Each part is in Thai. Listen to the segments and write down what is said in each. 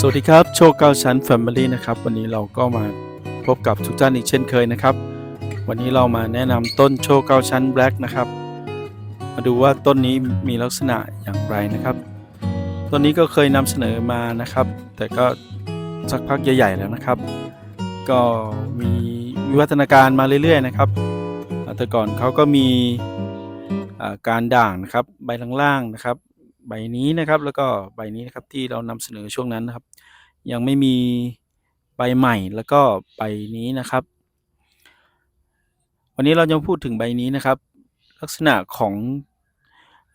สวัสดีครับ โชคเก้าชั้น Family นะครับ วันนี้เราก็มาพบกับทุกท่านอีกเช่นเคยนะครับ วันนี้เรามาแนะนำต้นโชคเก้าชั้น Black นะครับ มาดูว่าต้นนี้มีลักษณะอย่างไรนะครับ ต้นนี้ก็เคยนำเสนอมานะครับ แต่ก็สักพักใหญ่ๆแล้วนะครับ ก็มีวิวัฒนาการมาเรื่อยๆนะครับ แต่ก่อนเขาก็มีการด่างนะครับ ใบล่างๆนะครับ ใบนี้นะครับ แล้วก็ใบนี้นะครับที่เรานำเสนอช่วงนั้นนะครับ ยังไม่มีใบใหม่แล้วก็ใบนี้นะครับ วันนี้เราจะพูดถึงใบนี้นะครับ ลักษณะของ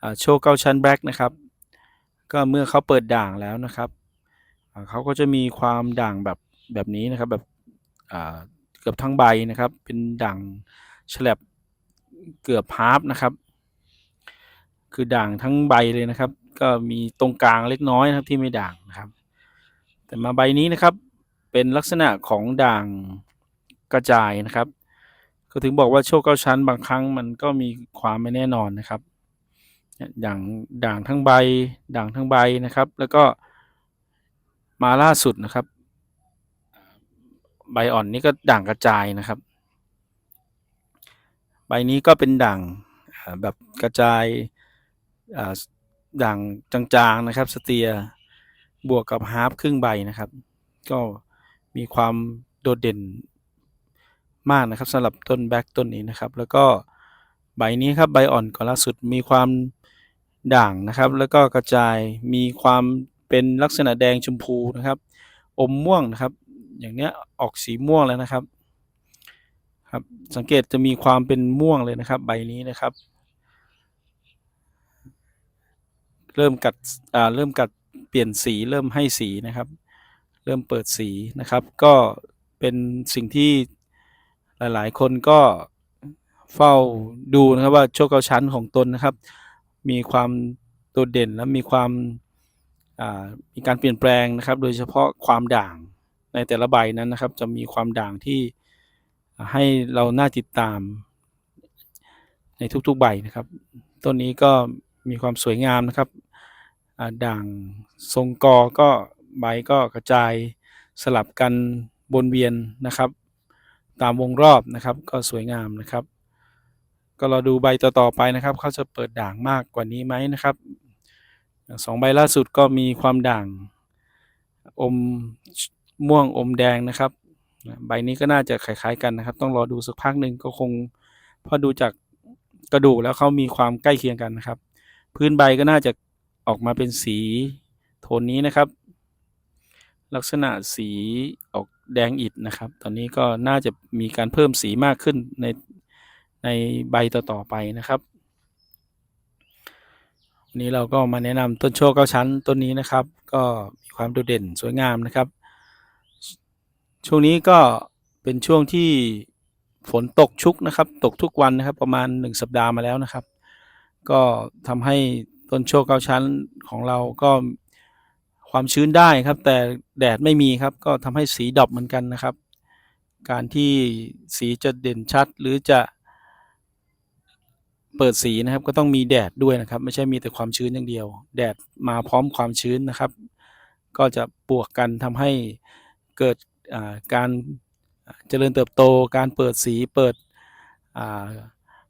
อโชว์เก้าชั้นแบล็กนะครับ ก็เมื่อเขาเปิดด่างแล้วนะครับเขาก็จะมีความด่างแบบแบบนี้นะครับแบบเกือบทั้งใบนะครับ เป็นด่างฉลับเกือบฮาร์ฟนะครับ คือด่างทั้งใบเลยนะครับ ก็มีตรงกลางเล็กน้อยนะครับที่ไม่ด่างนะครับ แต่มาใบนี้นะครับเป็นลักษณะของด่างกระจายนะครับ ก็ถึงบอกว่าโชคเก้าชั้นบางครั้งมันก็มีความไม่แน่นอนนะครับ อย่างด่างทั้งใบ ด่างทั้งใบนะครับ แล้วก็มาล่าสุดนะครับ ใบอ่อนนี้ก็ด่างกระจายนะครับ ใบนี้ก็เป็นด่างแบบกระจาย อ่าด่างจางๆนะครับ สเตียบวกกับฮาร์ฟครึ่งใบนะครับ ก็มีความโดดเด่นมากนะครับสำหรับต้นแบ็กต้นนี้นะครับ แล้วก็ใบนี้ครับใบอ่อนก่อนล่าสุดมีความด่างนะครับ แล้วก็กระจายมีความเป็นลักษณะแดงชมพูนะครับ อมม่วงนะครับ อย่างเนี้ยออกสีม่วงแล้วนะครับครับ สังเกตจะมีความเป็นม่วงเลยนะครับ ใบนี้นะครับ เริ่มกัดอ่าเริ่มกัดเปลี่ยนสีเริ่มให้สีนะครับ เริ่มเปิดสีนะครับ ก็เป็นสิ่งที่หลาย ๆ คนก็เฝ้าดูนะครับว่าโชคเก้าชั้นของตนนะครับ มีความโดดเด่นและมีความอีการเปลี่ยนแปลงนะครับ โดยเฉพาะความด่างในแต่ละใบนั้นนะครับ จะมีความด่างที่ให้เราน่าติดตามในทุกๆใบนะครับ ต้นนี้ก็มีความสวยงามนะครับ ด่างทรงกอก็ใบก็กระจายสลับกันวนเวียนนะครับ ตามวงรอบนะครับก็สวยงามนะครับ ก็เราดูใบต่อๆไปนะครับเขาจะเปิดด่างมากกว่านี้ไหมนะครับสองใบล่าสุดก็มีความด่างอมม่วงอมแดงนะครับ ใบนี้ก็น่าจะคล้ายๆกันนะครับ ต้องรอดูสักพักหนึ่งก็คงพอดูจากกระดูกแล้วเขามีความใกล้เคียงกันนะครับ พื้นใบก็น่าจะ ออกมาเป็นสีโทนนี้นะครับ ลักษณะสีออกแดงอิฐนะครับ ตอนนี้ก็น่าจะมีการเพิ่มสีมากขึ้นในในใบต่อๆไปนะครับวันนี้เราก็มาแนะนำต้นโชคเก้าชั้นต้นนี้นะครับ ก็มีความโดดเด่นสวยงามนะครับ ช่วงนี้ก็เป็นช่วงที่ฝนตกชุกนะครับ ตกทุกวันนะครับ ประมาณ 1 สัปดาห์มาแล้วนะครับ ก็ทำให้ ต้นโชคเก้าชั้นของเราก็ความชื้นได้ครับ แต่แดดไม่มีครับก็ทำให้สีดอปเหมือนกันนะครับ การที่สีจะเด่นชัดหรือจะเปิดสีนะครับก็ต้องมีแดดด้วยนะครับ ไม่ใช่มีแต่ความชื้นอย่างเดียว แดดมาพร้อมความชื้นนะครับ ก็จะบวกกันทำให้เกิดการเจริญเติบโต การเปิดสีเปิดอ่า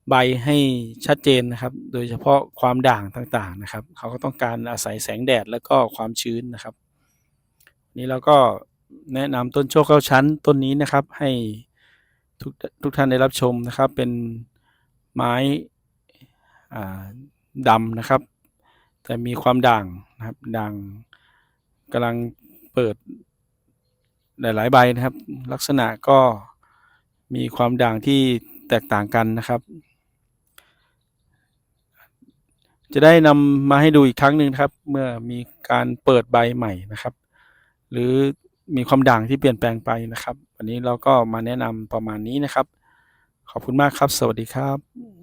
ใบให้ชัดเจนนะครับ โดยเฉพาะความด่างต่างๆนะครับ เขาก็ต้องการอาศัยแสงแดดแล้วก็ความชื้นนะครับ นี่เราก็แนะนำต้นโชคเก้าชั้นต้นนี้นะครับ ให้ทุกทุกท่านได้รับชมนะครับ เป็นไม้อ่าดำนะครับ แต่มีความด่างนะครับ ด่างกำลังเปิดหลายๆใบนะครับ ลักษณะก็มีความด่างที่แตกต่างกันนะครับ จะได้นำมาให้ดูอีกครั้งหนึ่งครับ เมื่อมีการเปิดใบใหม่นะครับ หรือมีความด่างที่เปลี่ยนแปลงไปนะครับ วันนี้เราก็มาแนะนำประมาณนี้นะครับ ขอบคุณมากครับ สวัสดีครับ